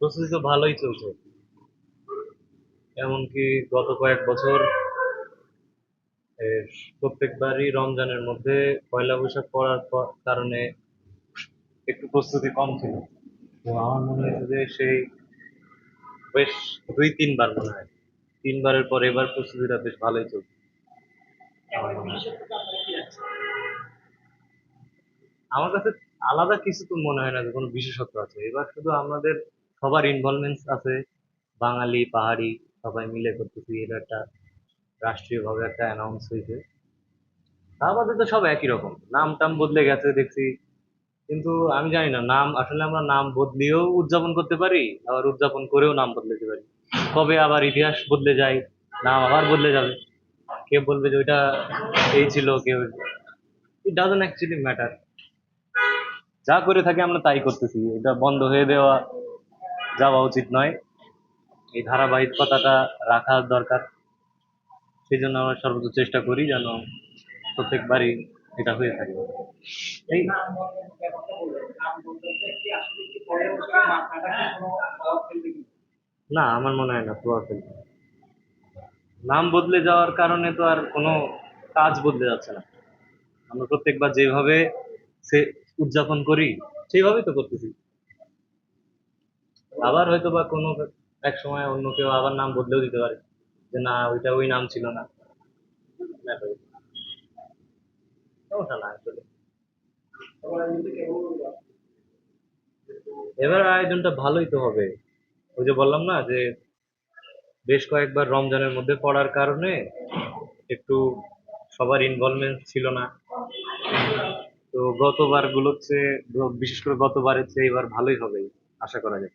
প্রস্তুতি তো ভালোই চলছে। এমনকি গত কয়েক বছর প্রত্যেকবারই রমজানের মধ্যে পয়লা বৈশাখ পড়ার কারণে একটু প্রস্তুতি কম ছিল। তো আমার মনে হয়েছে যে সেই বেশ দুই, তিনবার মনে হয়। তিনবারের পর এবার প্রস্তুতিটা বেশ ভালোই চলছে। আমার কাছে আলাদা কিছু তো মনে হয় না যে কোনো বিশেষত্ব আছে। এবার শুধু আমাদের সবার ইনভলভমেন্ট আছে। বাঙালি, পাহাড়ি, সবাই মিলে করতেছি, এটা একটা রাষ্ট্রীয়ভাবে একটা অ্যানাউন্স হয়েছে। তা বাদে তো সব একই রকম। নাম টাম বদলে গেছে, দেখছি। কিন্তু আমি জানি না, নাম, আসলে আমরা নাম বদলিয়েও উদযাপন করতে পারি, আবার উদযাপন করেও নাম বদলাতে পারি। কবে আবার ইতিহাস বদলে যায়, নাম আবার বদলে যাবে। কে বলবে যে ওইটা এই ছিল, কেউ ইট ডাজন্ট অ্যাকচুয়ালি ম্যাটার যা করে থাকি আমরা তাই করতেছি, এটা বন্ধ হয়ে দেওয়া যাওয়া উচিত নয়। এই ধারাবাহিকতাটা রাখা দরকার। সেই জন্য আমরা সর্বোচ্চ চেষ্টা করি যেন প্রত্যেকবারই এটা হয়ে থাকে। এই না, আমার মনে হয় না, প্রভাব ফেলবে। নাম বদলে যাওয়ার কারণে তো আর কোনো কাজ বদলে যাচ্ছে না। আমরা প্রত্যেকবার যেভাবে সে উদযাপন করি, সেইভাবেই তো করতেছি। আবার হয়তো বা কোনো এক সময় অন্য কেউ আবার নাম বদলেও দিতে পারে। যে না, ওইটা ওই নাম ছিল না। এবার আয়োজনটা ভালোই তো হবে। ওই যে বললাম না যে, বেশ কয়েকবার রমজানের মধ্যে পড়ার কারণে একটু সবার ইনভলভমেন্ট ছিল না। তো গতবার গুলোচ্ছে বিশেষ করে গতবারের চেয়ে এবার ভালোই হবে, আশা করা যায়।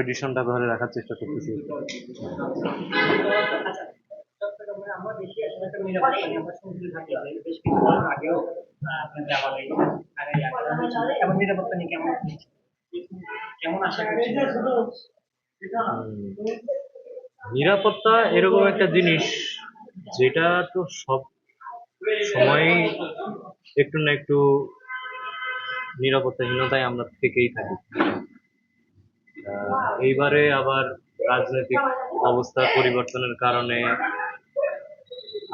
ট্রেডিশনটা ধরে রাখার চেষ্টা করতেছি। নিরাপত্তা এরকম একটা জিনিস, যেটা তো সব সময়ই একটু না একটু নিরাপত্তাহীনতায় আমরা থেকেই থাকি। এইবারে আবার রাজনৈতিক অবস্থার পরিবর্তনের কারণে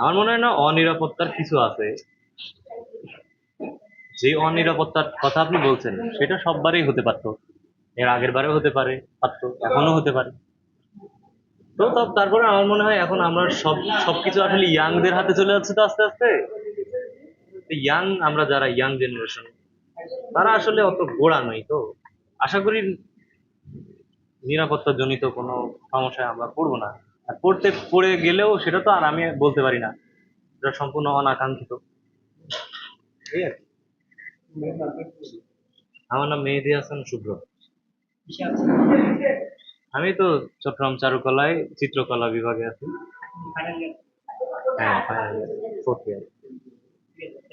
আমার মনে হয় না অনিরাপত্তার কিছু আছে। যে অনিরাপত্তার কথা আপনি বলছেন, সেটা সববারই হতে পারতো। এর আগের বারেও হতে পারে, পারতো এখনও হতে পারে। তো তারপরে আমার মনে হয় এখন আমরা সব, সবকিছু আসলে ইয়াংদের হাতে চলে যাচ্ছে তো আস্তে আস্তে। ইয়াং, আমরা যারা ইয়াং জেনারেশন, তারা আসলে অত গোড়া নয় তো। আশা করি নিরাপত্তা জনিত কোনো সমস্যায় আমরা পড়ব না। আর পড়তে, পড়ে গেলেও সেটা তো আর আমি বলতে পারি না। এটা সম্পূর্ণ অনাকাঙ্ক্ষিত। এই আর। আমার নাম মেহেদি হাসান, শুভ্র। আমি তো চট্টগ্রাম চারুকলায় চিত্রকলা বিভাগে আছি। হ্যাঁ ফোর্থ ইয়ার